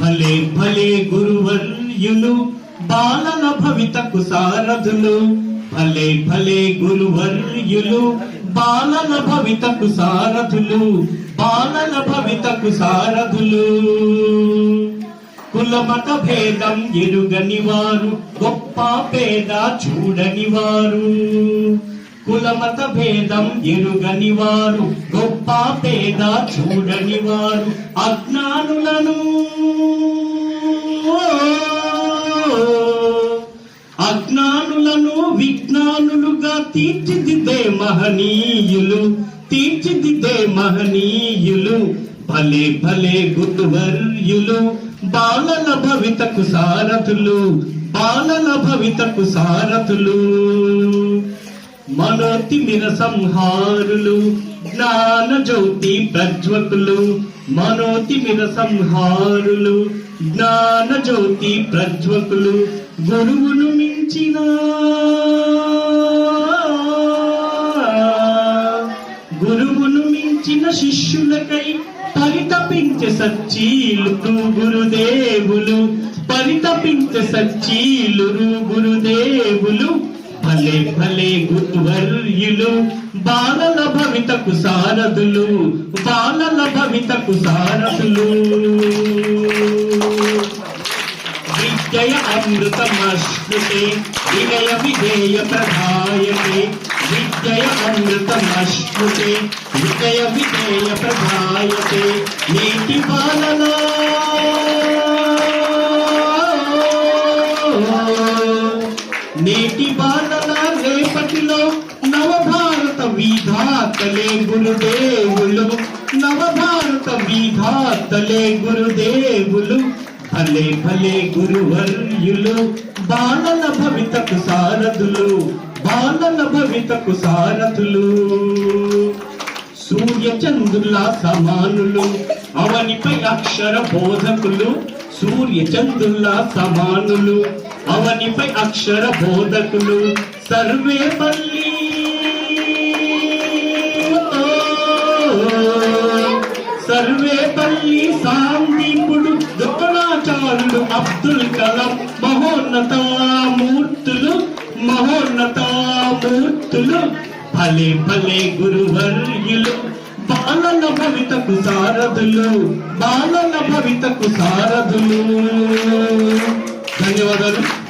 భలే భలే గురువర్యులు బాలల భవితకు సారథులు. భలే భలే గురువర్యులు బాలల భవితకు సారథులు బాలల భవితకు సారథులు. కులమత భేదం ఎరుగని వారు గొప్ప పేద చూడని వారు కులమత భేదం ఎరుగని వారు గొప్ప పేద చూడని వారు అజ్ఞానులను అజ్ఞానులను విజ్ఞానులుగా తీర్చిదిద్దే మహనీయులు తీర్చిదిద్దే మహనీయులు భలే భలే గురువర్యులు బాలల భవితకు సారథులు బాలల భవితకు సారథులు. మనోతిమిర సంహారులు జ్ఞాన జ్యోతి ప్రజ్వకులు మనోతిమిర సంహారులు జ్ఞాన జ్యోతి ప్రజ్వకులు గురువును మించిన గురువును మించిన శిష్యులకై పరితపించే సచ్చీలు గురుదేవులు. పరితపించే సచ్చీలు గురుదేవులు. భలే భలే గురువర్యులు బాలల భవితకు సారథులు. బాలల భవితకు సారథులు. విద్యయ అమృతమశ్నుతే వినయ విధేయ ప్రధాయతే. విద్యయ అమృతమశ్నుతే వినయ విధేయ ప్రధాయతే. నేటి బాలలా. నేటి బాలల రేపటిలో నవభారత తలే గురుదేవులు నవభారత వీధా తలే గురుదేవులు భలే భలే గురువర్యులు బాలల భవితకు సారథులు బాలల భవితకు సారథులు. సూర్య చంద్రుల సమానులు అవనిపై అక్షర బోధకులు సూర్య చంద్రుల సమానులు అవనిపై అక్షర బోధకులు సర్వే సర్వేపల్లి సర్వే పల్లి సాందీపుడు దుఃఖనాచారులు అబ్దుల్ కలాం మహోన్నత మూర్తులు మహోన్నత మూర్తులు. భలే భలే గురువర్యులు బాలల భవితకు సారథులు బాలల భవితకు సారథులు. ధన్యవాదాలు.